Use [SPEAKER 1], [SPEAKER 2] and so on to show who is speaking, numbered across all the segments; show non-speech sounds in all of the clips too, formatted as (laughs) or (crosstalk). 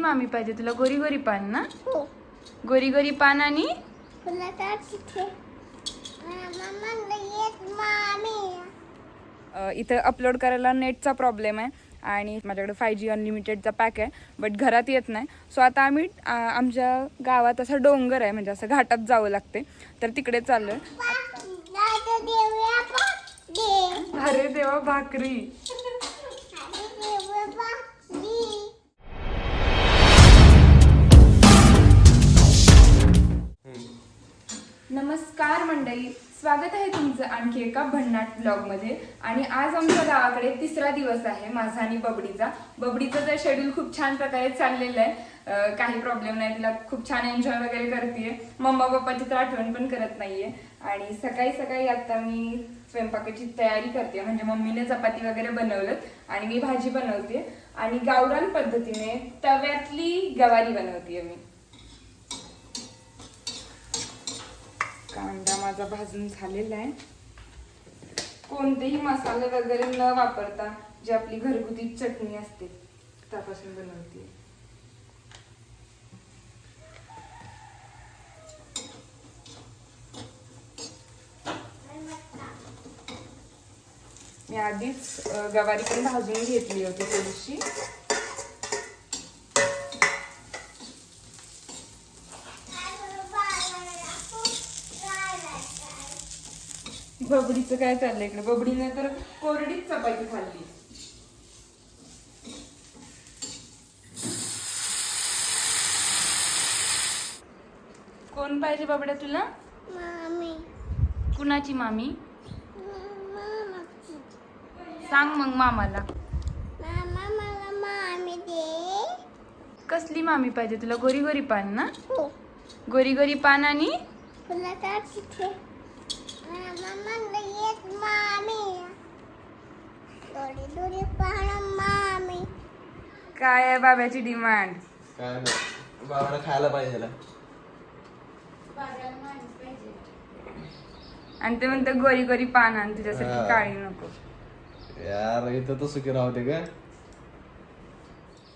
[SPEAKER 1] मामी पाहिजे तुला गोरी गोरी पान ना?
[SPEAKER 2] हो.
[SPEAKER 1] गोरी गोरी पान आणि?
[SPEAKER 2] तुला काय तिथे?
[SPEAKER 1] इथं अपलोड करायला नेटचा प्रॉब्लेम आहे आणि माझ्याकडे फाय जी अनलिमिटेडचा पॅक आहे बट घरात येत नाही. सो आता आम्ही आमच्या गावात असा डोंगर आहे म्हणजे असं घाटात जावं लागते. तर तिकडे
[SPEAKER 2] पा दे
[SPEAKER 1] अरे देवा भाकरी. नमस्कार मंडळी. स्वागत आहे तुमचं आणखी एका भन्नाट ब्लॉगमध्ये. आणि आज आमच्या गावाकडे तिसरा दिवस आहे माझा आणि बबडीचा. बबडीचं तर शेड्यूल खूप छान प्रकारे चाललेलं आहे. काही प्रॉब्लेम नाही तिला खूप छान एन्जॉय वगैरे करते मम्मा पप्पाची तर आठवण पण करत नाहीये. आणि सकाळी सकाळी आता मी स्वयंपाकाची तयारी करते. म्हणजे मम्मीने चपाती वगैरे बनवलं आणि मी भाजी बनवते. आणि गावरान पद्धतीने तव्यातली गवारी बनवते मी. कांदा माझा भाजून झालेला आहे. कोणतेही मसाले वगैरे न वापरता जी आपली घरगुती चटणी असते त्यापासून बनवते. मी आधीच गवारी पण भाजून घेतली होती थोडीशी. बबडीचं काय चाललंय इकडे? बबडीने तर कोरडीच चपाती खाल्ली. कोण पाहिजे बाबड्या तुला?
[SPEAKER 2] मामी.
[SPEAKER 1] कुणाची मामी? सांग मग मामाला.
[SPEAKER 2] मामा मला मामी दे.
[SPEAKER 1] कसली मामी पाहिजे तुला? गोरी गोरी पान ना?
[SPEAKER 2] हो.
[SPEAKER 1] गोरी गोरी पान आणि?
[SPEAKER 2] तिथे मामी
[SPEAKER 1] काय आहे बाब्याची डिमांड?
[SPEAKER 3] काय नाही. बाबाला खायला पाहिजे ना.
[SPEAKER 1] आणि ते म्हणते गोरी गोरी पान आणि तुझ्यासाठी
[SPEAKER 3] हा.
[SPEAKER 1] काळी नको.
[SPEAKER 3] यार इथं तर सुखी राहते का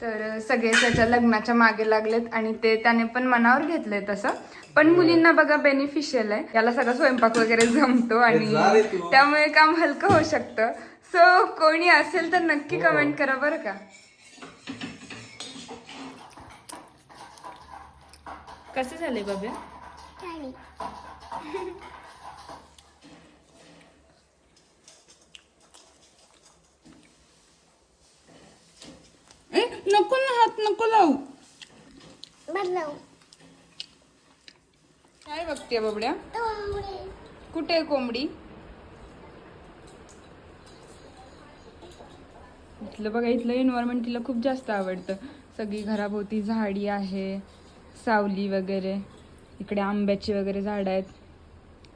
[SPEAKER 1] तर सगळे त्याच्या लग्नाच्या मागे लागलेत आणि ते त्याने पण मनावर घेतलंय तसं. पण मुलींना बघा बेनिफिशियल आहे. याला सगळा स्वयंपाक वगैरे जमतो आणि. त्यामुळे काम हलकं होऊ शकतं. सो कोणी असेल तर नक्की
[SPEAKER 3] हो.
[SPEAKER 1] कमेंट करा बरं का. कसं
[SPEAKER 2] आणि
[SPEAKER 1] ए नको ना हात नको लावू. काय बघते बाबड्या? कुठे आहे कोंबडी? इथलं बघा इथलं एन्व्हायरमेंट तिला खूप जास्त आवडतं. सगळी घराभोवती झाडी आहे सावली वगैरे इकडे आंब्याची वगैरे झाडं आहेत.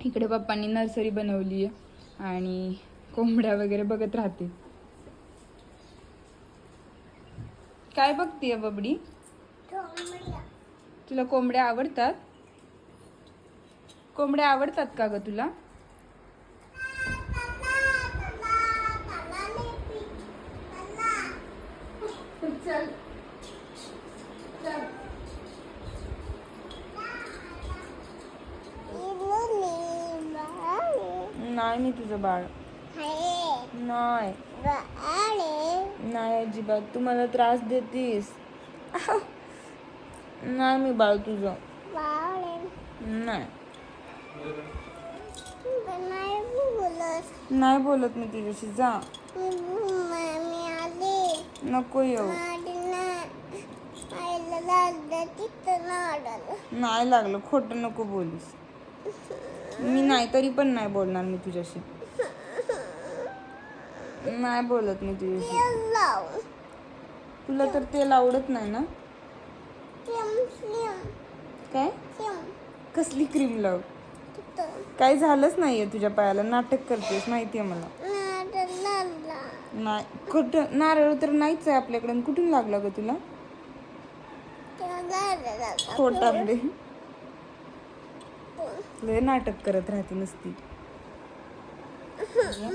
[SPEAKER 1] इकडे पप्पांनी नर्सरी बनवली आहे आणि कोंबड्या वगैरे बघत राहते. काय बघतीये बबडी? तुला कोंबड्या आवडतात? कोंबड्या आवडतात का ग तुला? नाही मी तुझं बाळ. नाही. नाही अजिबात. तू मला त्रास देतीस. (laughs) नाही मी बाळ तुझं. नाही. नाही बोलत. मी तुझ्याशी जा. नको येऊ. नाही लागलं खोटं नको बोलीस. मी नाही तरी पण नाही बोलणार मी तुझ्याशी. नाही बोलत मी तुझ्याशी. तुला तर तेल आवडत नाही ना? काय? कसली क्रीम लाव? काय झालंच नाहीये तुझ्या पायाला. नाटक करतेस माहितीये मला. नाही कुठं? नारळ तर नाहीच आहे आपल्याकडे. कुठून लागला ग तुला? लय नाटक करत राहते नुसती. (laughs)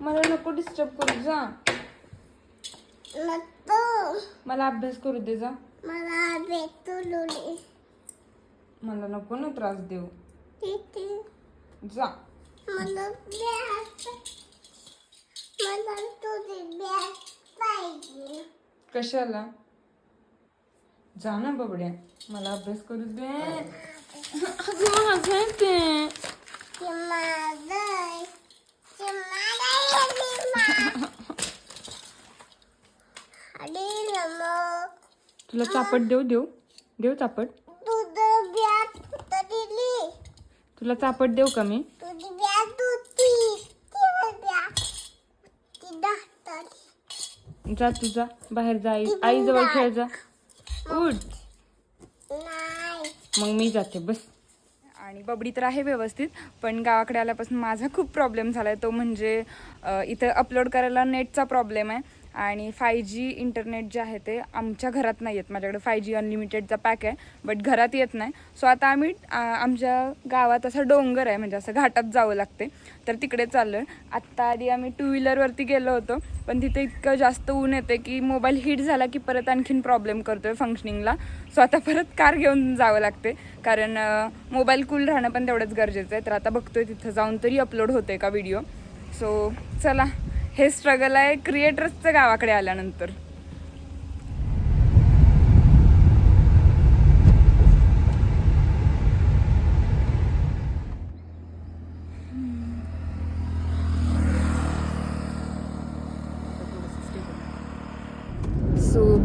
[SPEAKER 1] मला नको डिस्टर्ब करू जा. मला अभ्यास करू दे जा.
[SPEAKER 2] मला
[SPEAKER 1] मला नको ना त्रास देऊ. जा.
[SPEAKER 2] मला मला तुझी बॅग पाहिजे.
[SPEAKER 1] कशाला? जा ना बबड्या. मला अभ्यास करू दे. अगं, अगं ते.
[SPEAKER 2] ते माझं ते अरे
[SPEAKER 1] तुला चापट देऊ देऊ. देऊ चापट
[SPEAKER 2] तुझं बॅग कुठं दिली
[SPEAKER 1] तुला चापट देऊ का मी?
[SPEAKER 2] तुझी
[SPEAKER 1] जा तू जा बाहेर जा आई. आई जवळ खेळ जा. उठ. मग मी जाते. बस. आणि बबडी तर आहे व्यवस्थित पण गावाकडे आल्यापासून माझा खूप प्रॉब्लेम झाला आहे तो म्हणजे इथं अपलोड करायला नेटचा प्रॉब्लेम आहे. आणि फाय जी इंटरनेट जे आहे ते आमच्या घरात नाही येत. माझ्याकडे फाय जी अनलिमिटेडचा पॅक आहे बट घरात येत नाही. सो आता आम्ही आमच्या गावात असं डोंगर आहे म्हणजे असं घाटात जावं लागते. तर तिकडे चाललो आहे आत्ता आधी आम्ही टू व्हीलरवरती गेलो होतो पण तिथे इतकं जास्त ऊन येते की मोबाईल हीट झाला की परत आणखीन प्रॉब्लेम करतो आहे फंक्शनिंगला सो आता परत कार घेऊन जावं लागते. कारण मोबाईल कूल राहणं पण तेवढंच गरजेचं आहे. तर आता बघतोय तिथं जाऊन तरी अपलोड होते का व्हिडिओ सो चला. हे स्ट्रगल आहे क्रिएटर्सचं गावाकडे आल्यानंतर.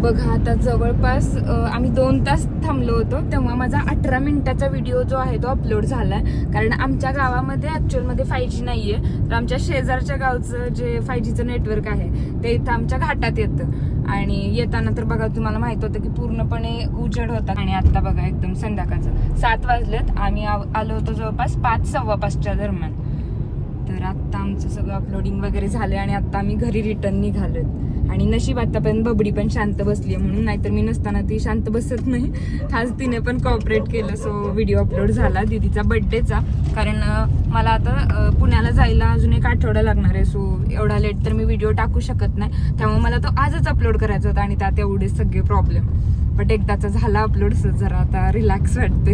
[SPEAKER 1] बघा आता जवळपास आम्ही दोन तास थांबलो होतो तेव्हा माझा अठरा मिनिटाचा व्हिडिओ जो आहे तो अपलोड झाला आहे कारण आमच्या गावामध्ये ॲक्च्युअलमध्ये फाय जी नाही आहे तर आमच्या शेजारच्या गावचं जे फाय जीचं नेटवर्क आहे ते इथं आमच्या घाटात येतं. आणि येताना तर बघा तुम्हाला माहीत होतं की पूर्णपणे उजेड होता. आणि आता बघा एकदम संध्याकाळचं. सात वाजलेत. आम्ही आलो होतो जवळपास पाच सव्वा पाचच्या दरम्यान. तर आत्ता आमचं सगळं अपलोडिंग वगैरे झालं आणि आत्ता आम्ही घरी रिटर्न निघालोय. आणि नशीब आतापर्यंत बबडी पण शांत बसली आहे म्हणून नाहीतर मी नसताना ती शांत बसत नाही. आज तिने पण कॉपरेट केलं सो व्हिडिओ अपलोड झाला. दीदीचा बड्डेचा कारण मला आता पुण्याला जायला अजून एक आठवडा लागणार आहे सो एवढा लेट तर मी व्हिडिओ टाकू शकत नाही. त्यामुळे मला तो आजच अपलोड करायचा होता आणि त्यात एवढे सगळे प्रॉब्लेम बट एकदाचा झाला अपलोड जरा आता रिलॅक्स वाटते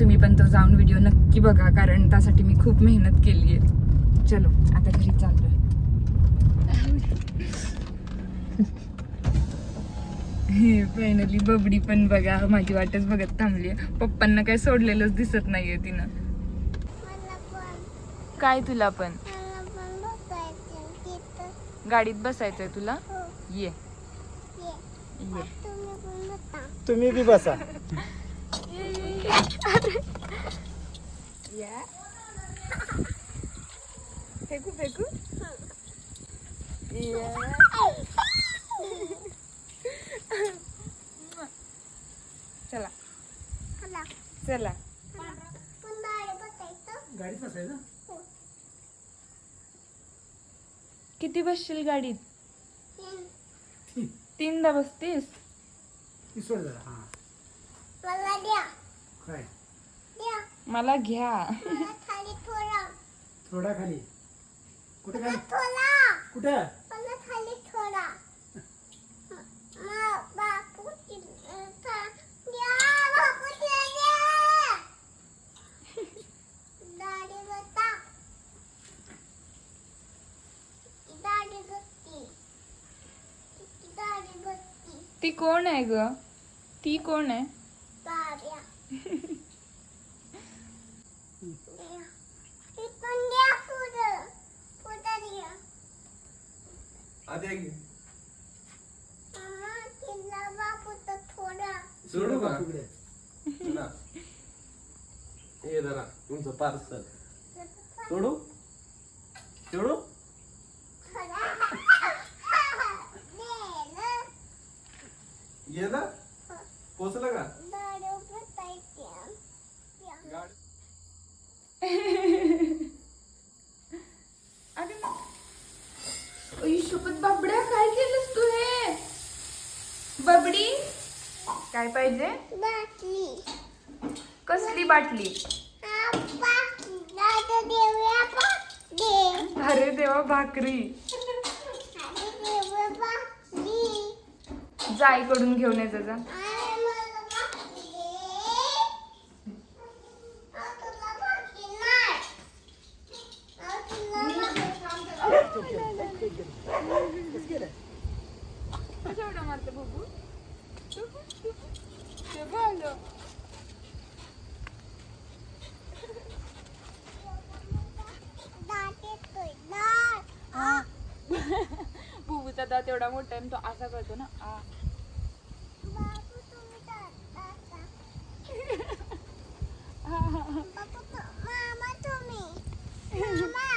[SPEAKER 1] तुम्ही पण तो जाऊन व्हिडिओ नक्की बघा कारण त्यासाठी मी खूप मेहनत केली आहे चलो आता घरी चाललोय. फायनली बबडी पण बघा माझी वाटच बघत थांबली पप्पांना काय सोडलेलंच दिसत नाहीये तिनं. काय तुला पण? गाडीत बसायचंय तुला?
[SPEAKER 2] हो.
[SPEAKER 1] ये.
[SPEAKER 2] ये
[SPEAKER 1] ये
[SPEAKER 2] तुम्ही
[SPEAKER 4] बी बसा.
[SPEAKER 1] फेकू फेकू. या. चला.
[SPEAKER 2] चला.
[SPEAKER 4] गाडीत बसायचं?
[SPEAKER 1] किती बसशील गाडीत?
[SPEAKER 2] तीन.
[SPEAKER 1] तीनदा बसतीस?
[SPEAKER 4] हा.
[SPEAKER 2] मला द्या.
[SPEAKER 4] काय?
[SPEAKER 2] द्या.
[SPEAKER 1] मला घ्या.
[SPEAKER 2] मला खाली थोडा
[SPEAKER 4] थोडा खाली. कुठे खाली?
[SPEAKER 2] थोडा
[SPEAKER 4] कुठं?
[SPEAKER 2] मला खाली थोडा मा बापू द्या बापू द्या दाढी बता दाढी बत्ती दाढी बत्ती
[SPEAKER 1] ती कोण आहे ग? ती कोण आहे
[SPEAKER 2] बाब्या ती पण द्या पुढं पुढं द्या
[SPEAKER 3] आधी
[SPEAKER 2] थोडा
[SPEAKER 3] सोडू का? ना. हे जरा तुमचं पार्सल सोडू? सोडू? ये ना? पोचलं का? गाडी (laughs)
[SPEAKER 1] अरे शपथ बाबड्या काय केलंस तू हे बबडी काय पाहिजे कसली बाटली अरे देवा भाकरी जा आईकडून घेऊन ये जा जा.
[SPEAKER 2] आई मला बाकी आ तुला बाकी नाही आ तुला
[SPEAKER 1] ते बघ आलं.
[SPEAKER 2] दात (laughs)
[SPEAKER 1] बुबूचा दात एवढा मोठा आहे तो असा करतो ना आ.
[SPEAKER 2] बाबू तुम्ही दात दाता बाबू तु- मामा तुम्ही मामा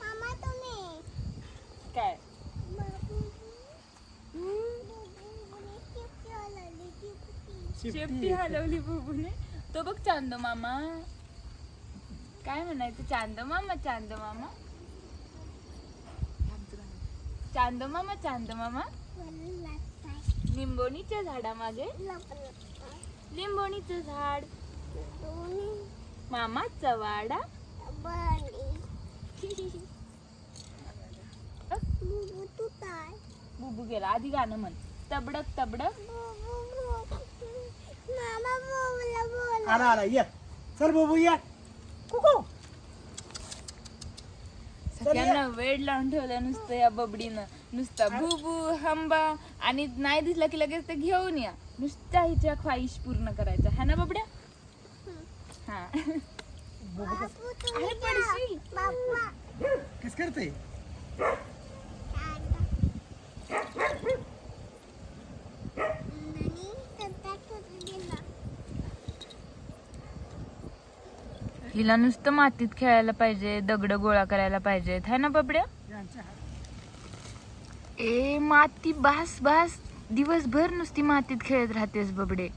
[SPEAKER 2] मामा तुम्ही
[SPEAKER 1] काय
[SPEAKER 2] बाबू बुबुने चिपटी हलवली चिपटी
[SPEAKER 1] शेपटी हलवली बुबूने. तो बघ चांद मामा. काय म्हणायचं? चांद मामा चांद मामा. चांद मामा चांद मामा. लिंबोणीच्या झाडामागे. लिंबोणीचं झाड.
[SPEAKER 2] दोन्ही
[SPEAKER 1] मामाचा वाडा.
[SPEAKER 2] बनी बुबू
[SPEAKER 1] गेला. आधी गाणं म्हण. तबडक तबडक.
[SPEAKER 2] मामा
[SPEAKER 4] आला आला ये चल बाबू ये कुकू
[SPEAKER 1] सगळ्यांना वेळ लावून ठेवलं नुसतं या बबडीनं. नुसता बुबू हंबा आणि नाही दिसला की लगेच ते घेऊन या. नुसत्या हिच्या ख्वाहिश पूर्ण करायच्या. है ना बबड्या? हा. अरे पडशील.
[SPEAKER 2] बाबा
[SPEAKER 4] कस करते
[SPEAKER 2] आणि डब्यात होतं दिलं.
[SPEAKER 1] हिला नुसतं मातीत खेळायला पाहिजे दगड गोळा करायला पाहिजेत. है ना बबड्या? ए माती बास बास. दिवसभर नुसती मातीत खेळत राहतेस बबडे.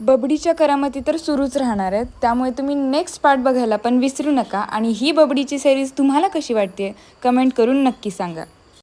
[SPEAKER 1] बबडीच्या करामती तर सुरूच राहणार आहेत. त्यामुळे तुम्ही नेक्स्ट पार्ट बघायला पण विसरू नका. आणि ही बबडीची सिरीज तुम्हाला कशी वाटते कमेंट करून नक्की सांगा.